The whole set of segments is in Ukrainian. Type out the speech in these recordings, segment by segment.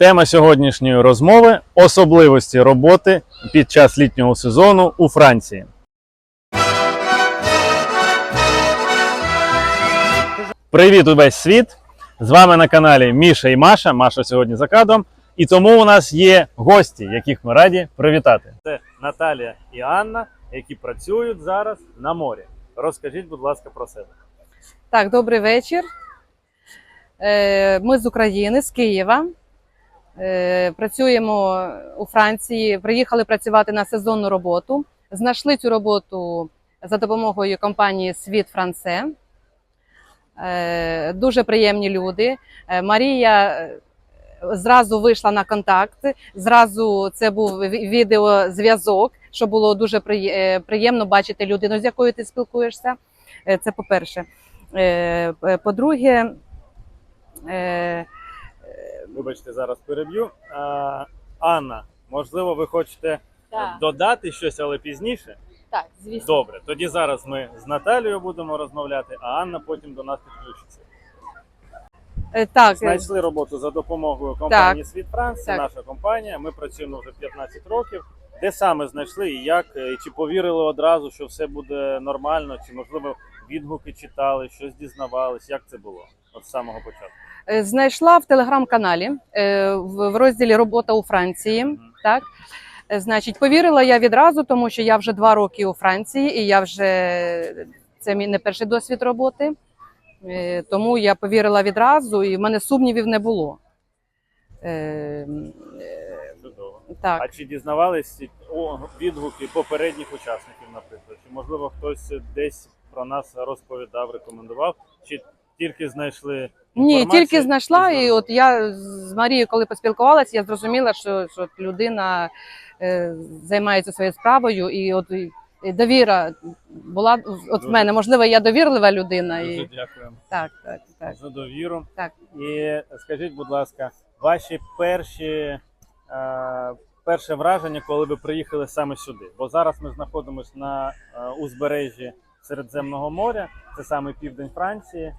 Тема сьогоднішньої розмови особливості роботи під час літнього сезону у Франції. Привіт, увесь світ! З вами на каналі Міша і Маша. Маша сьогодні за кадром. І тому у нас є гості, яких ми раді привітати. Це Наталія і Анна, які працюють зараз на морі. Розкажіть, будь ласка, про себе. Так, добрий вечір. Е, Ми з України, з Києва. Е, Працюємо у Франції. Приїхали працювати на сезонну роботу. Знайшли цю роботу за допомогою компанії Світ Франце. Е, Дуже приємні люди. Е, Марія зразу вийшла на контакт. Зразу це був відеозв'язок, що було дуже приємно бачити людину, з якою ти спілкуєшся. Це по-перше. По-друге, Вибачте, зараз переб'ю. А, Анна, можливо, ви хочете додати щось, але пізніше? так, звісно. Добре, тоді зараз ми з Наталією будемо розмовляти, а Анна потім до нас підключиться. Е, Так, е, Знайшли роботу за допомогою компанії Світ Так. наша компанія. Ми працюємо вже 15 років. Де саме знайшли і як? І Чи повірили одразу, що все буде нормально, чи можливо відгуки читали, щось дізнавались? Як це було? От з самого початку. Е, знайшла в телеграм-каналі е, в розділі Робота у Франції. Так, Е, значить, повірила я відразу, тому що я вже два роки у Франції, і я вже це мій не перший досвід роботи. Тому я повірила відразу, і в мене сумнівів не було. Чудово. Так. А чи дізнавались відгуки попередніх учасників, наприклад? Чи можливо хтось десь про нас розповідав, рекомендував, чи тільки знайшли Ні, тільки знайшла, і от я з Марією, коли поспілкувалася, я зрозуміла, що, що людина е, займається своєю справою, і от і- довіра була от в мене. Можливо, я довірлива людина. Дуже І... дякуємо Так, так, так. за довіру. Так. І скажіть, будь ласка, ваші перші е, перше враження, коли ви приїхали саме сюди? Бо зараз ми знаходимося на е, узбережжі Середземного моря, це саме південь Франції.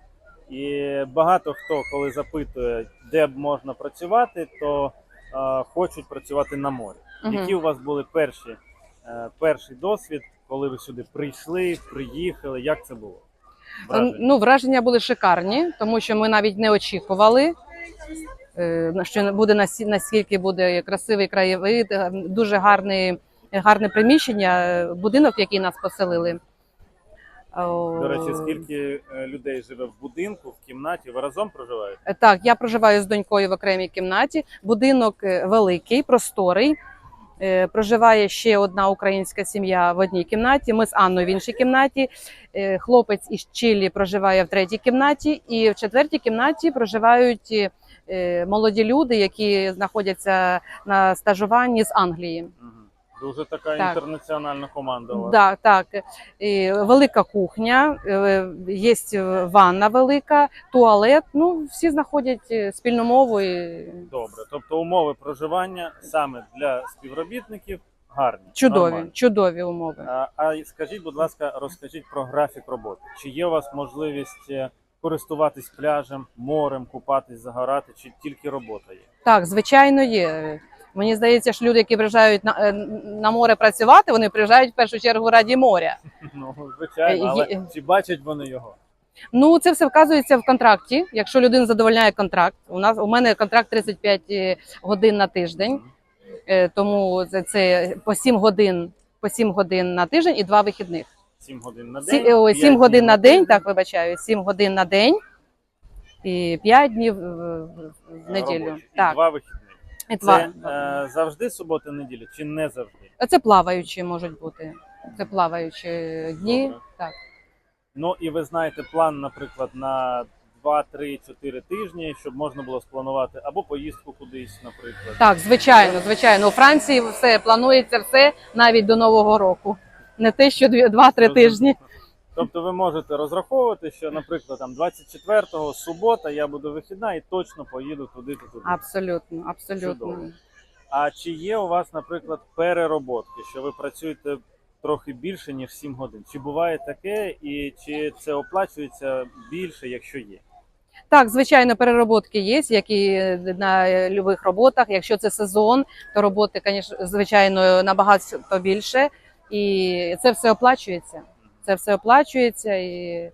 І багато хто, коли запитує, де б можна працювати, то е, хочуть працювати на морі. Мгм. Які у вас були перші, е, перший досвід, коли ви сюди прийшли, приїхали? Як це було? Враження? Ну, враження були шикарні, тому що ми навіть не очікували, е, що буде наскільки буде красивий краєвид, е, дуже гарний, гарне приміщення, е, будинок, який нас поселили. До речі, скільки е, людей живе в будинку, в кімнаті? Ви разом проживаєте? Е, Так, я проживаю з донькою в окремій кімнаті. Будинок е, великий, просторий. Проживає ще одна українська сім'я в одній кімнаті. Ми з Анною в іншій кімнаті. Хлопець із Чилі проживає в третій кімнаті, і в четвертій кімнаті проживають молоді люди, які знаходяться на стажуванні з Англії. Дуже така Так. інтернаціональна команда у вас. Да, так. І велика кухня, е, є ванна велика, туалет. Ну, всі знаходять е, спільну мову. І... Добре. Тобто умови проживання саме для співробітників гарні. Чудові, нормальні. чудові умови. А, а скажіть, будь ласка, розкажіть про графік роботи. Чи є у вас можливість е, користуватись пляжем, морем, купатись, загорати, чи тільки робота є? Так, звичайно, є. Мені здається, що люди, які приїжджають на, е, на море працювати, вони приїжджають в першу чергу раді моря. Ну, звичайно, Е, але чи бачать вони його? Ну, це все вказується в контракті. Якщо людина задовольняє контракт, у нас у мене контракт 35 годин на тиждень, е, тому це, це по 7 годин, по 7 годин на тиждень і два вихідних. 7 годин на день. ой, п'ять 7 годин на день, так вибачаю, 7 годин на день і 5 днів в, неділю. робочі. І Так, два вихідних. Це е, завжди субота, неділя чи не завжди? Це плаваючі можуть бути. Це плаваючі дні. Добре. Так. Ну і ви знаєте план, наприклад, на 2, 3, 4 тижні, щоб можна було спланувати або поїздку кудись, наприклад. так, звичайно, звичайно. У Франції все планується все навіть до Нового року. Не те, що 2-3 тижні. Тобто ви можете розраховувати, що, наприклад, там 24-го субота я буду вихідна і точно поїду туди туди. Абсолютно, абсолютно. Чудово. А чи є у вас, наприклад, перероботки, що ви працюєте трохи більше ніж 7 годин? Чи буває таке, і чи це оплачується більше, якщо є? Так, звичайно, перероботки є, як і на любих роботах. Якщо це сезон, то роботи, звичайно, набагато більше. І це все оплачується. Це все оплачується і,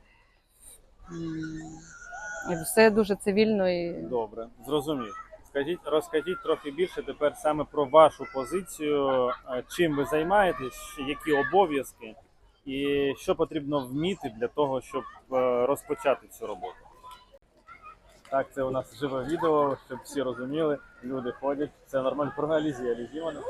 і все дуже цивільно і Добре, зрозумів. Скажіть, розкажіть трохи більше тепер саме про вашу позицію, е, чим ви займаєтесь, які обов'язки, і що потрібно вміти для того, щоб е, розпочати цю роботу. Так, це у нас живе відео, щоб всі розуміли. Люди ходять. Це нормально проаналізує Алізівана.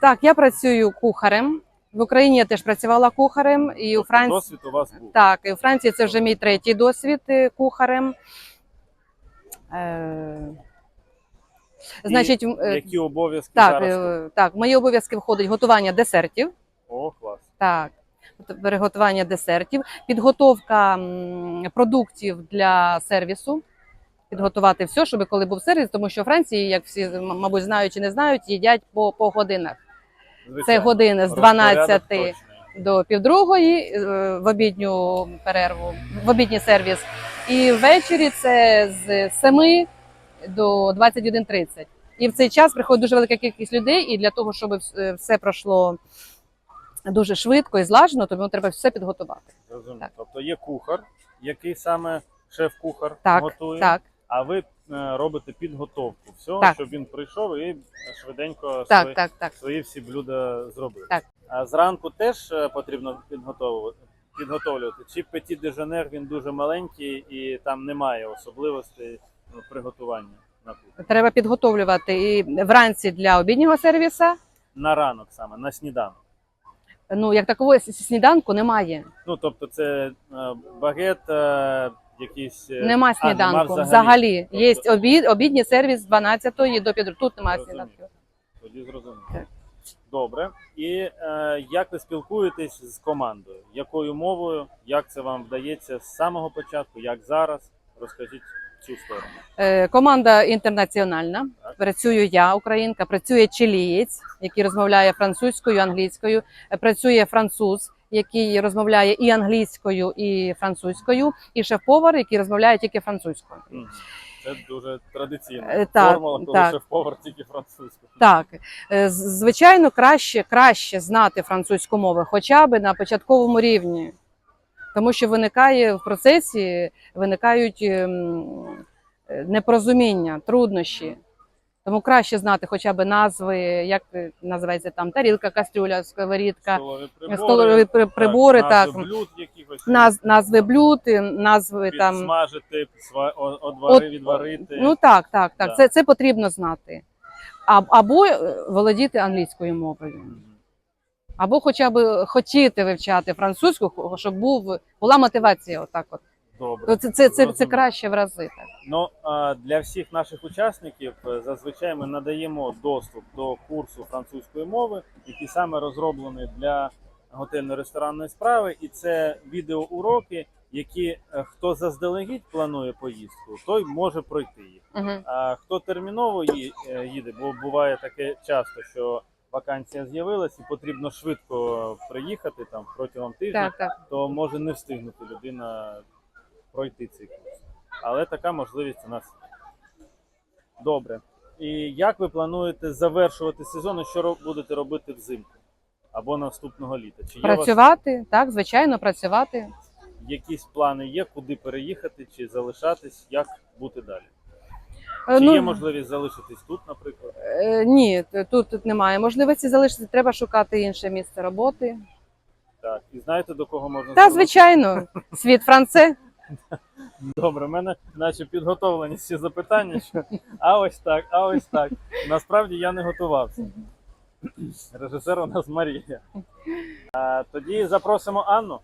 Так. Я працюю кухарем. В Україні я теж працювала кухарем, і у Франції Досвід у вас був. Так, і у Франції це вже мій третій досвід е, кухарем. Е, Значить, е, Які обов'язки так, зараз? е, так, в мої обов'язки входить готування десертів. О, клас. Так, приготування десертів, підготовка м, продуктів для сервісу. Підготувати все, щоб коли був сервіс, тому що Франції, як всі мабуть знають чи не знають, їдять по, по годинах. Це години з Розпорядок 12 до півдругої е, в обідню перерву, в обідній сервіс. І ввечері це з 7 до 21.30. І в цей час приходить дуже велика кількість людей, і для того, щоб все пройшло дуже швидко і злажено, тому треба все підготувати. Зрозумів. Так. Тобто є кухар, який саме шеф-кухар готує, Так, а ви е, робите підготовку всього, Так. щоб він прийшов і швиденько так, свої, так, так. свої всі блюда зробив. Так. А зранку теж е, потрібно підготовувати. Підготовлювати. Чи петі дежанер він дуже маленький і там немає особливостей ну, приготування на кухні. Треба підготовлювати і вранці для обіднього сервісу. На ранок саме, на сніданок. Ну, як такого сніданку немає. Ну, тобто це е, багет, якийсь. е, Нема а, нема сніданку. взагалі. взагалі. Тобто- Є обід, обідній сервіс з 12 до 5. Тут немає Розумію. сніданку. Тоді зрозуміло. Так. Добре. І е, як ви спілкуєтесь з командою? Якою мовою? Як це вам вдається з самого початку? Як зараз? Розкажіть цю сторону. Е, Команда інтернаціональна. Так. Працюю я, українка, працює чилієць, який розмовляє французькою, англійською. Е, Працює француз, який розмовляє і англійською, і французькою, і шеф-повар, який розмовляє тільки французькою. Це дуже традиційна Е, так, формула, коли так. шеф-повар тільки французькою. Так, е, звичайно, краще, краще знати французьку мову, хоча б на початковому рівні. Тому що виникає в процесі виникають ем, е, непорозуміння, труднощі. Тому краще знати хоча б назви, як е, називається там тарілка, кастрюля, сковорідка, Столові прибори, прибори, так, назви блюд якихось. наз, назви блюд, е, назви там. Одвари, От, відварити. Ну так, так, так. Да. Це, це потрібно знати. А, або е, володіти англійською мовою. Або хоча б хотіти вивчати французьку, щоб був була мотивація. Отак, от Добре. це, це, це, це краще в рази. Так. Ну а для всіх наших учасників е, зазвичай ми надаємо доступ до курсу французької мови, який саме розроблений для готельно-ресторанної справи, і це відеоуроки, які е, хто заздалегідь планує поїздку, той може пройти їх. Угу. А хто терміново е, їде, бо буває таке часто, що вакансія з'явилась і потрібно швидко приїхати там протягом тижня Так, так. то може не встигнути людина пройти цей курс. Але така можливість у нас добре. І як ви плануєте завершувати сезон і що будете робити взимку або наступного літа? Чи є у вас Працювати, так, звичайно, працювати. якісь плани є, куди переїхати, чи залишатись, як бути далі? Е, Чи ну, є можливість залишитись тут, наприклад? е, ні, тут, тут немає можливості залишитися, треба шукати інше місце роботи. Так, і знаєте до кого можна Та, звернутися? звичайно, світ Франце. Добре, в мене наче підготовлені всі запитання, що а ось так, а ось так. Насправді я не готувався. Режисер у нас Марія. А, тоді запросимо Анну.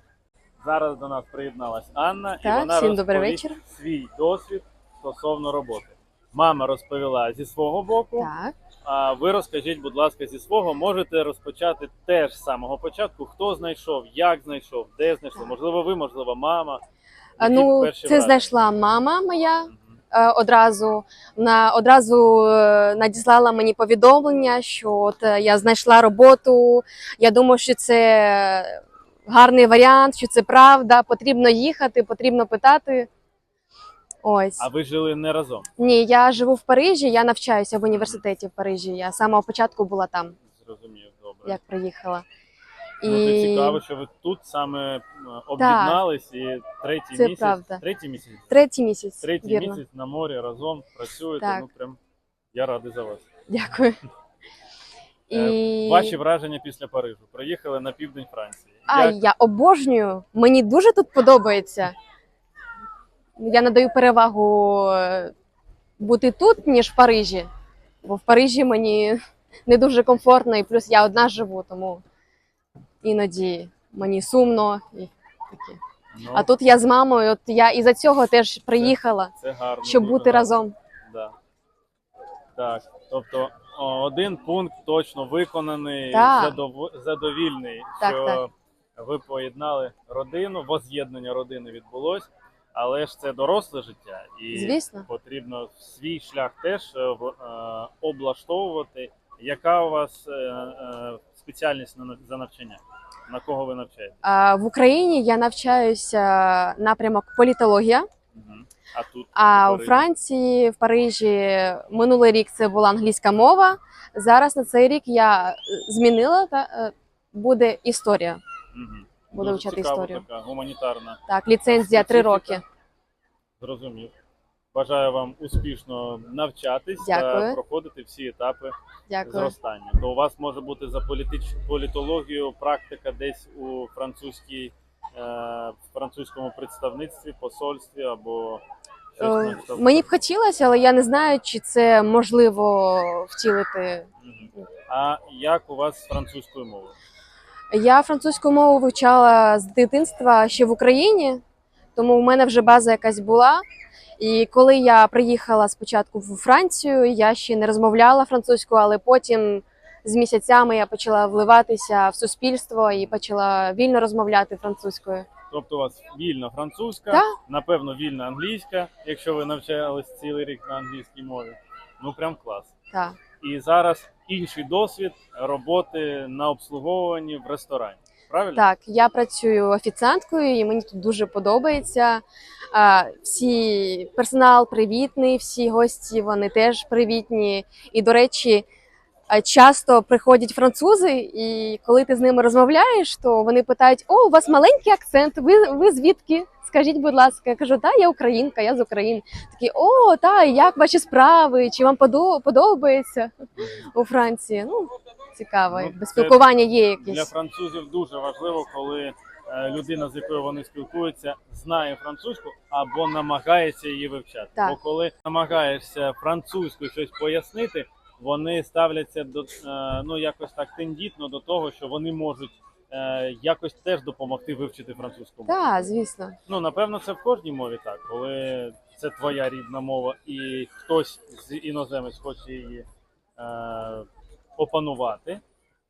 Зараз до нас приєдналась Анна, і вона всім добрий вечір. свій досвід стосовно роботи. Мама розповіла зі свого боку, Так. а ви розкажіть, будь ласка, зі свого. Можете розпочати теж з самого початку. Хто знайшов, як знайшов, де знайшов? Так. Можливо, ви, можливо, мама. Ну, це враження? знайшла мама моя е, одразу. Вона одразу е, надіслала мені повідомлення, що от е, я знайшла роботу. Я думаю, що це гарний варіант, що це правда. Потрібно їхати, потрібно питати. Ось. А ви жили не разом? Ні, я живу в Парижі, я навчаюся в університеті в Парижі. Я з самого початку була там, Зрозумів, добре. як приїхала. Ну, це цікаво, що ви тут саме е, об'єднались і третій Це місяць. правда. Третій місяць. Третій місяць. Третій вірно. місяць на морі разом працюєте. Так. Ну прям я радий за вас. Дякую. І... Е, Ваші враження після Парижу. Приїхали на південь Франції. А, Як- я обожнюю. Мені дуже тут подобається. Я надаю перевагу е, бути тут, ніж в Парижі. Бо в Парижі мені не дуже комфортно, і плюс я одна живу, тому іноді мені сумно і таке. ну, А тут я з мамою, от я із-за цього теж приїхала, це гарно. щоб бути гарно. разом. Да. Так, тобто один пункт точно виконаний, Так. задов- задовільний, Так, що ви поєднали родину, воз'єднання родини відбулось, але ж це доросле життя, і Звісно. потрібно свій шлях теж е, е, облаштовувати. Яка у вас е, спеціальність на за навчання? На кого ви навчаєте? В Україні я навчаюся напрямок політологія. А тут А у Франції, в Парижі минулий рік це була англійська мова. Зараз на цей рік я е, змінила та е, буде історія. Мгм. Буду Дуже вчати цікава історію. Така гуманітарна Так, ліцензія три роки. Зрозумів. Бажаю вам успішно навчатись та проходити всі етапи Дякую. зростання. То у вас може бути за політич... політологію практика десь у французькій е... в французькому представництві, посольстві або щось Е. Мені б хотілося, але я не знаю, чи це можливо втілити. А як у вас з французькою мовою? Я французьку мову вивчала з дитинства ще в Україні, тому в мене вже база якась була. І коли я приїхала спочатку в Францію, я ще не розмовляла французькою, але потім з місяцями я почала вливатися в суспільство і почала вільно розмовляти французькою. Тобто у вас вільна французька, Так. напевно, вільна англійська, якщо ви навчались цілий рік на англійській мові. Ну прям клас. Так. І зараз інший досвід роботи на обслуговуванні в ресторані. Правильно? Так, я працюю офіціанткою, і мені тут дуже подобається. А, Всі персонал привітний, всі гості вони теж привітні. І, до речі, часто приходять французи, і коли ти з ними розмовляєш, то вони питають: О, у вас маленький акцент, ви, ви звідки? Скажіть, будь ласка, я кажу, так, я українка, я з України. Такі, о, та, як ваші справи? Чи вам подобається у Франції? Ну, цікаво, Ну, це спілкування є якесь. Для французів дуже важливо, коли е, людина, з якою вони спілкуються, знає французьку або намагається її вивчати. Так. Бо коли намагаєшся французькою щось пояснити, вони ставляться до е, ну якось так тендітно до того, що вони можуть е, якось теж допомогти вивчити французьку мову. Так, звісно. Ну напевно, це в кожній мові так, коли це твоя рідна мова, і хтось з іноземець хоче її е, опанувати,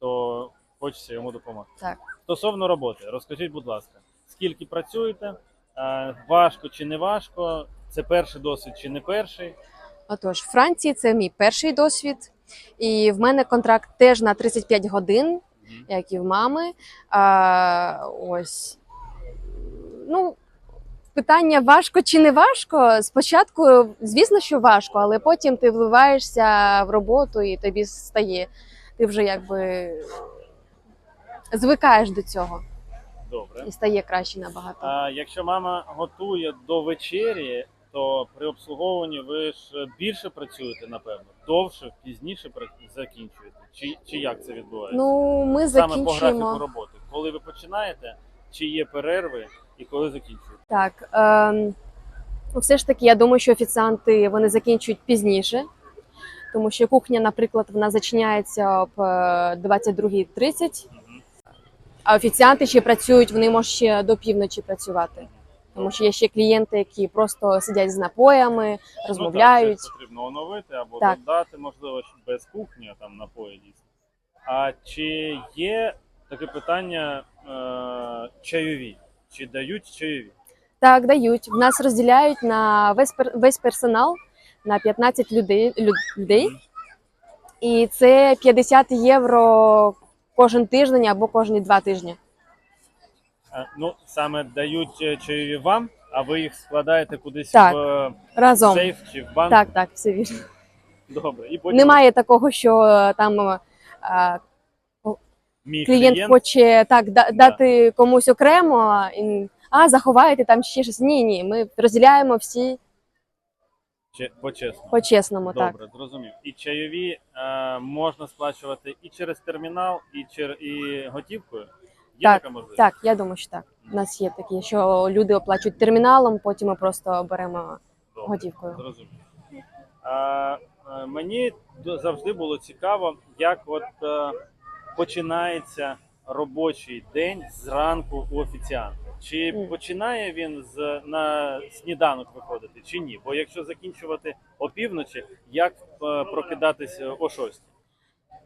то хочеться йому допомогти. Так. Стосовно роботи, розкажіть, будь ласка, скільки працюєте? Е, важко чи не важко? Це перший досвід чи не перший? Отож, в Франції це мій перший досвід, і в мене контракт теж на 35 годин, Мгм. як і в мами. А, ось. Ну, питання важко чи не важко. Спочатку, звісно, що важко, але потім ти вливаєшся в роботу і тобі стає. Ти вже якби звикаєш до цього Добре. і стає краще набагато. А якщо мама готує до вечері, то при обслуговуванні ви ж більше працюєте, напевно, довше, пізніше закінчуєте. Чи, чи як це відбувається? Ну, ми Саме по графіку роботи. Коли ви починаєте, чи є перерви, і коли закінчуєте? Так, ну, все ж таки, я думаю, що офіціанти вони закінчують пізніше, тому що кухня, наприклад, вона зачиняється об е, 22.30, Мгм. а офіціанти ще працюють, вони можуть ще до півночі працювати. Тому що є ще клієнти, які просто сидять з напоями, розмовляють. Ну, так, потрібно оновити або Так. додати, можливо, без кухні, а там напої дійсно. А чи є таке питання е, чайові? Чи дають чайові? Так, дають. В нас розділяють на весь весь персонал на 15 людей, люд- людей. І це 50 євро кожен тиждень або кожні два тижні. Ну, саме дають е, чайові вам, а ви їх складаєте кудись Так. в е, Разом. сейф чи в банк. Так, так, все вірно. Добре. І потім Немає такого, що е, там мій клієнт, клієнт, хоче так да- дати комусь окремо, і, а заховайте там ще щось. Ні, ні, ми розділяємо всі чи почесно. по-чесному. Так. Добре, зрозумів. І чайові е, можна сплачувати і через термінал, і чер і готівкою. Є Так, така можливість? Так, я думаю, що так. У нас є такі, що люди оплачують терміналом, потім ми просто беремо Добре. готівкою. Зрозумів. А, е, мені завжди було цікаво, як от е, починається робочий день зранку у офіціанта. Чи починає він з на сніданок виходити, чи ні? Бо якщо закінчувати опівночі, як е, прокидатися о 6?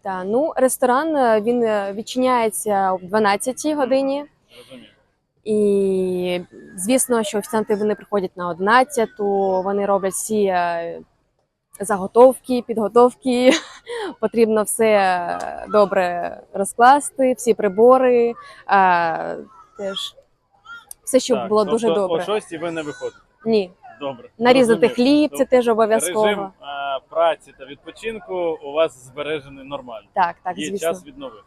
Та ну ресторан е, він е, відчиняється о 12 годині. Розумію. І звісно, що офіціанти вони приходять на 11, вони роблять всі е, заготовки, підготовки. Потрібно все е, добре розкласти, всі прибори. е, Теж все, щоб Так, було тобто дуже добре. О 6 ви не виходите. Ні, Добре. нарізати Зрозумів. хліб це теж обов'язково. Режим е, праці та відпочинку у вас збережений нормально. Так, так, Є звісно. час відновитися.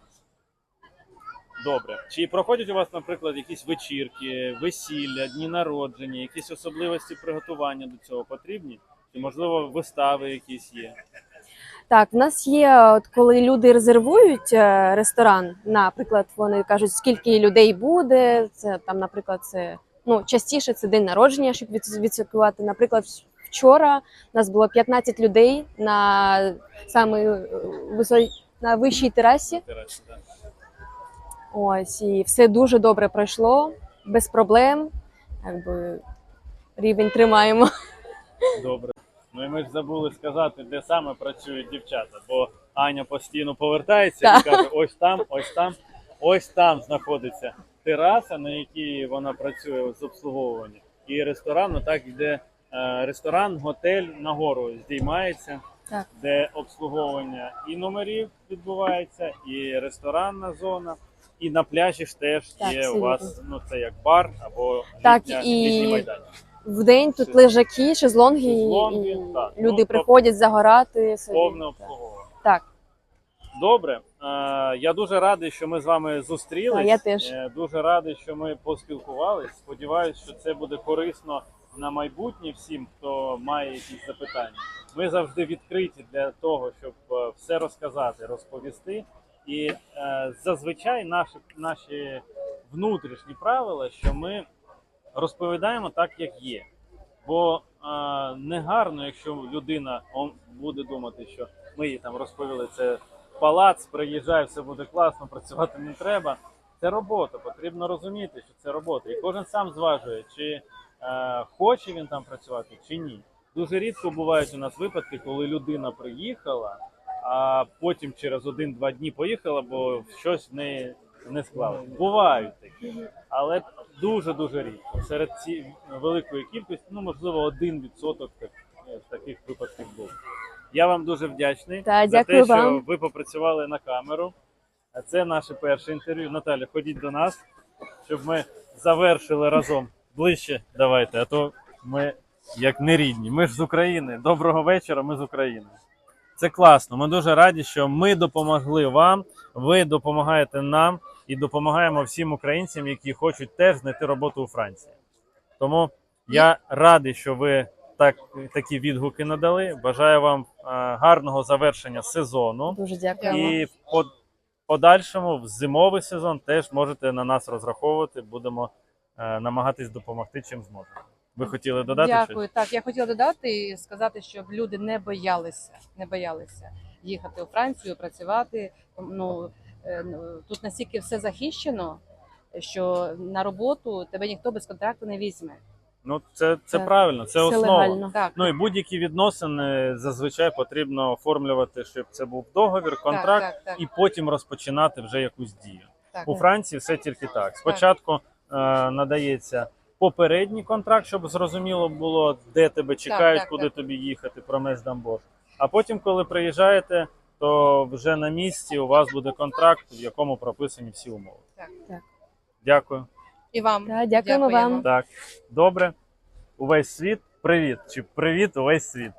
Добре. Чи проходять у вас, наприклад, якісь вечірки, весілля, дні народження, якісь особливості приготування до цього потрібні? Чи можливо вистави якісь є? Так, в нас є, от коли люди резервують е, ресторан, наприклад, вони кажуть, скільки людей буде. Це там, наприклад, це ну частіше це день народження, щоб від- відсвяткувати. Наприклад, вчора у нас було 15 людей на самій е, висо... на вищій терасі. Терасі, да? Ось і все дуже добре пройшло, без проблем. Якби рівень тримаємо. Добре. Ну і ми ж забули сказати, де саме працюють дівчата, бо Аня постійно повертається і каже: ось там, ось там, ось там знаходиться тераса, на якій вона працює з обслуговування. І ресторан, ну так йде е, ресторан, готель нагору здіймається, Так. де обслуговування і номерів відбувається, і ресторанна зона. І на пляжі ж теж Так, є у вас ну це як бар або Так, і- літній майданчик. В день тут лежаки, шезлонги, Шезлонги, і так. люди Ну, тобто приходять загорати. собі. повне обслуговування. Так. Добре, Е, я дуже радий, що ми з вами зустрілись. А, я теж. Е, Дуже радий, що ми поспілкувались. Сподіваюсь, що це буде корисно на майбутнє всім, хто має якісь запитання. Ми завжди відкриті для того, щоб е, все розказати, розповісти. І зазвичай наші, наші внутрішні правила, що ми розповідаємо так, як є. Бо е, негарно, якщо людина буде думати, що ми їй там розповіли це палац, приїжджай, все буде класно, працювати не треба. Це робота. Потрібно розуміти, що це робота. І кожен сам зважує, чи е, хоче він там працювати, чи ні. Дуже рідко бувають у нас випадки, коли людина приїхала, а потім через один-два дні поїхала, бо щось в неї не склалося. Бувають такі, але дуже дуже рідко. Серед цієї великої кількості, ну можливо, один відсоток так, е, таких випадків був. Я вам дуже вдячний Та, за те, що вам. ви попрацювали на камеру. А Це наше перше інтерв'ю. Наталя, ходіть до нас, щоб ми завершили разом. Ближче давайте, а то ми як не рідні. Ми ж з України. Доброго вечора, ми з України. Це класно. Ми дуже раді, що ми допомогли вам, ви допомагаєте нам і допомагаємо всім українцям, які хочуть теж знайти роботу у Франції. Тому я радий, що ви так, такі відгуки надали. Бажаю вам е, гарного завершення сезону. Дуже дякуємо. І в под- подальшому в зимовий сезон теж можете на нас розраховувати. Будемо е, намагатись допомогти чим зможемо. Ви хотіли додати Дякую. щось? Так, я хотіла додати і сказати, щоб люди не боялися, не боялися їхати у Францію, працювати. Ну, тут настільки все захищено, що на роботу тебе ніхто без контракту не візьме. Ну це, це Так. правильно, це Все основа. легально. Так, Ну і будь-які відносини зазвичай потрібно оформлювати, щоб це був договір, контракт, так, так, і потім розпочинати вже якусь дію. так, У. Франції все тільки так. Спочатку е, надається попередній контракт, щоб зрозуміло було, де тебе чекають, так, куди так. тобі їхати, про меж Месдамбош. А потім, коли приїжджаєте, то вже на місці у вас буде контракт, в якому прописані всі умови. Так, так. Дякую. І вам. Да, дякуємо вам. Так, добре. Увесь світ. Привіт. Чи привіт увесь світ.